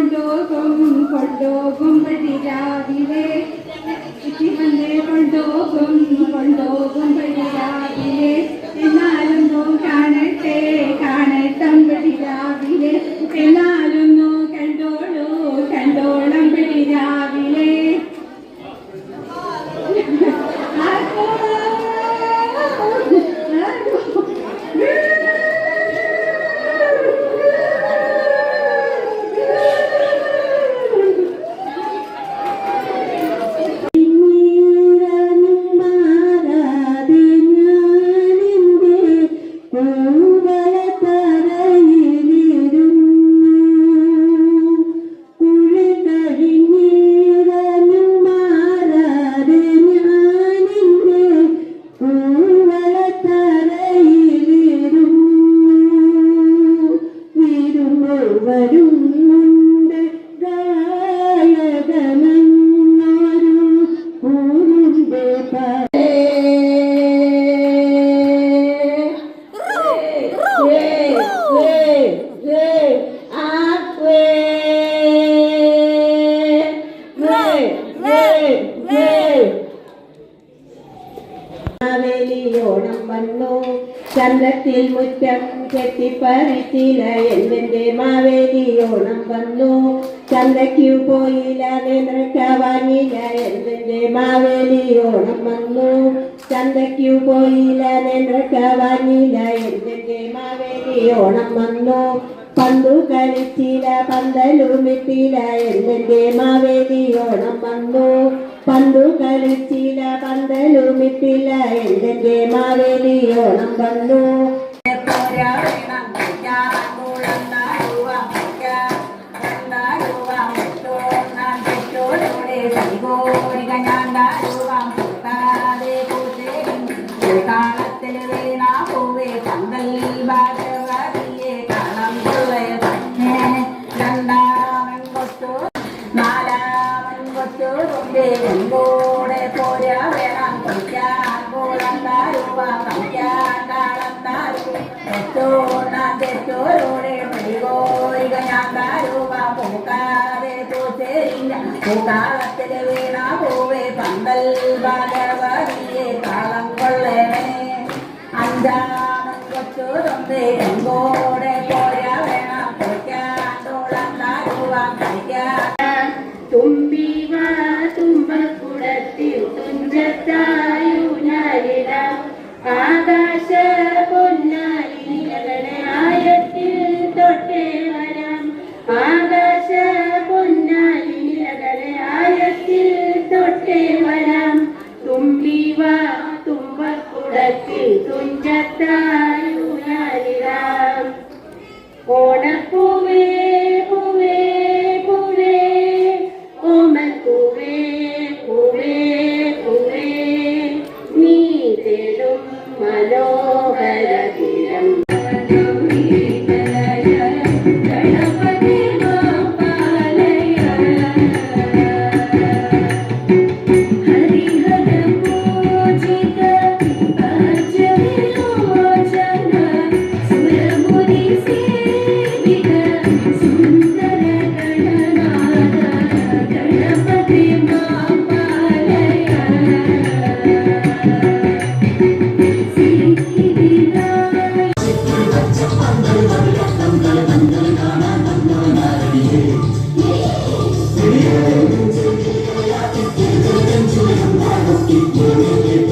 കൊണ്ടോകും കൊണ്ടോകും പതിരാവിലെ ശിവനെ കൊണ്ടോകും കൊണ്ടോകും പതിരാവിലെ എന്നാലും കാണട്ടെ കാണട്ടം പതിരാവിലെ വരുന്നുണ്ട്. ഗായകനൊരു ഊരിന്റെ മാവേലിയോണം വന്നു ചന്ദ്രത്തിൽ മുറ്റം കെട്ടിപ്പറിച്ചില്ല എന്നെ മാവേലിയോണം വന്നു ചന്തയ്ക്കു പോയില്ല നേന്ത്രക്ക വാങ്ങില്ല എന്നെ മാവേലിയോണം വന്നു ചന്തയ്ക്കു പോയില്ല നേന്ത്രക്ക വാങ്ങില്ല എന്നെ മാവേലിയോണം വന്നു പന്തു കളിച്ചില്ല പന്തലുമിട്ടില എന്നെ മാവേലിയോണം വന്നു പന്തു കളിച്ചില്ല പന്തലുമിട്ടില്ല എന്റെ മാവേലിയോണം വന്നു കാലത്തിൽ കൂടെ പോരാ വേണം കളിക്കാൻ താരുവ കളിക്കാൻ താളം താരു തെറ്റോണാൻ തെറ്റോരോടെ മെഴുകോരിക ഞാൻ താരുവ പൂക്കാതെ പൂത്തേരില്ല പൂക്കാളത്തിൽ വീണ പൂവേ. പന്തൽ ഭാഗവതിയെ കാളം കൊള്ളണേ. അഞ്ചാമൻ കൊച്ചു തുമ്പേ കൂടെ പോരാ വേണം കളിക്കാൻ തോളം താരുവ കളിക്കാൻ. തുമ്പിവ തുമ്പക്കുടത്തിൽ തുഞ്ചത്തായുനാലിട ആകാശ പൊന്നാലികളെ ആയത്തിൽ തൊട്ടേ വരാം. ആകാശ പൊന്നാലികളെ ആയത്തിൽ തൊട്ടേ വരാം. തുമ്പിവ തുമ്പക്കുടത്തിൽ തുഞ്ചത്തായുനാലിടാം Senhor.